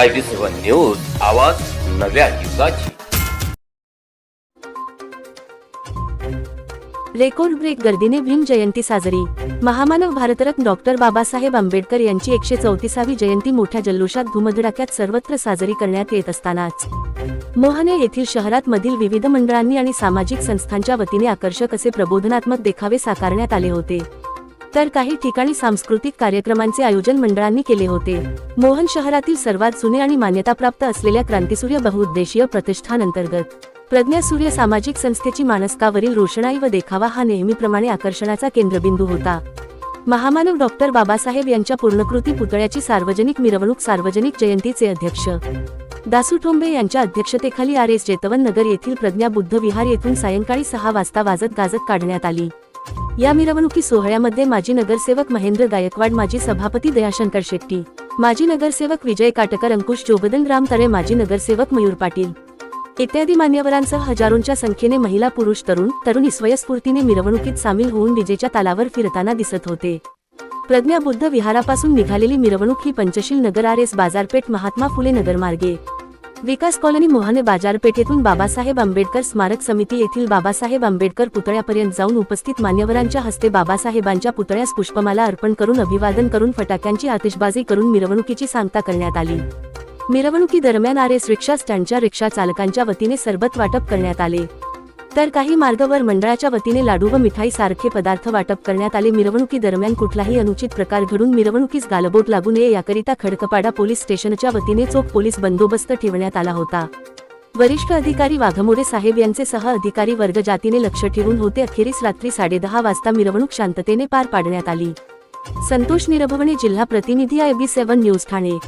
I B seven news आवाज नव्या युगाची. रेकॉर्ड ब्रेक गर्दीने भीम जयंती साजरी. महामानव भारतरत्न डॉक्टर बाबासाहेब आंबेडकर यांची एकशे चौतीसावी जयंती मोठ्या जल्लोषात धुमधडाक्यात सर्वत्र साजरी करण्यात येत असतानाच. मोहने येथील शहरात मधील विविध मंडळांनी आणि सामाजिक संस्थांच्या वतीने आकर्षक असे प्रबोधनात्मक देखावे साकारण्यात आले होते. तर काही ठिकाणी सांस्कृतिक कार्यक्रमांचे आयोजन मंडळांनी केले होते. मोहन शहरातील सर्वात जुने आणि मान्यताप्राप्त असलेल्या क्रांतीसूर्य बहुउद्देशीय प्रतिष्ठान अंतर्गत प्रज्ञासूर्य सामाजिक संस्थेची मानसकावरील रोषणाई व देखावा हा नेहमीप्रमाणे आकर्षणाचा केंद्रबिंदू होता. महामानव डॉक्टर बाबासाहेब यांच्या पूर्णकृती पुतळ्याची सार्वजनिक मिरवणूक सार्वजनिक जयंतीचे अध्यक्ष. दासू ठोंबे यांच्या अध्यक्षतेखाली आर एस जेतवन नगर येथील प्रज्ञा बुद्ध विहार येथून सायंकाळी सहा वाजता वाजत गाजत काढण्यात आली. या मिरवणुकी सोहळ्यामध्ये माजी नगरसेवक महेंद्र गायकवाड माजी सभापती दयाशंकर शेट्टी माजी नगरसेवक विजय काटकर अंकुश जोगदन राम तळे माजी नगरसेवक मयूर पाटील. इत्यादी मान्यवरांसह हजारोंच्या संख्येने महिला पुरुष तरुण तरुणी स्वयंस्फूर्तीने मिरवणुकीत सामील होऊन डीजेच्या तालावर फिरताना दिसत होते. प्रज्ञा बुद्ध विहारापासून निघालेली मिरवणूक ही पंचशील नगर आर एस बाजारपेठ महात्मा फुले नगर मार्गे विकास कॉलनी मोहाने बाजारपेठेतून बाबासाहेब आंबेडकर स्मारक समिती येथील बाबासाहेब आंबेडकर पुतळ्यापर्यंत जाऊन उपस्थित मान्यवरांच्या हस्ते बाबासाहेबांच्या पुतळ्यास पुष्पमाला अर्पण करून अभिवादन करून फटाक्यांची आतिषबाजी करून मिरवणुकीची सांगता करण्यात आली. मिरवणुकी दरम्यान आर एस रिक्षा स्टँडच्या रिक्षा चालकांच्या वतीने सरबत वाटप करण्यात आले. तर काही मार्गावर मंडळाच्या वतीने लाडू व मिठाई सारखे पदार्थ वाटप करण्यात आले. मिरवणुकी दरम्यान कुठलाही अनुचित प्रकार घडून मिरवणुकीस गालबोट लागू नये याकरिता खडकपाडा पोलीस स्टेशनच्या वतीने चोख पोलीस बंदोबस्त ठेवण्यात आला होता. वरिष्ठ अधिकारी वाघमोडे साहेब यांचे सह अधिकारी वर्ग जातीने लक्ष ठेवून होते. अखेरीस रात्री साडेदहा वाजता मिरवणूक शांततेने पार पाडण्यात आली. संतोष निरभवणे जिल्हा प्रतिनिधी I B seven news Thane.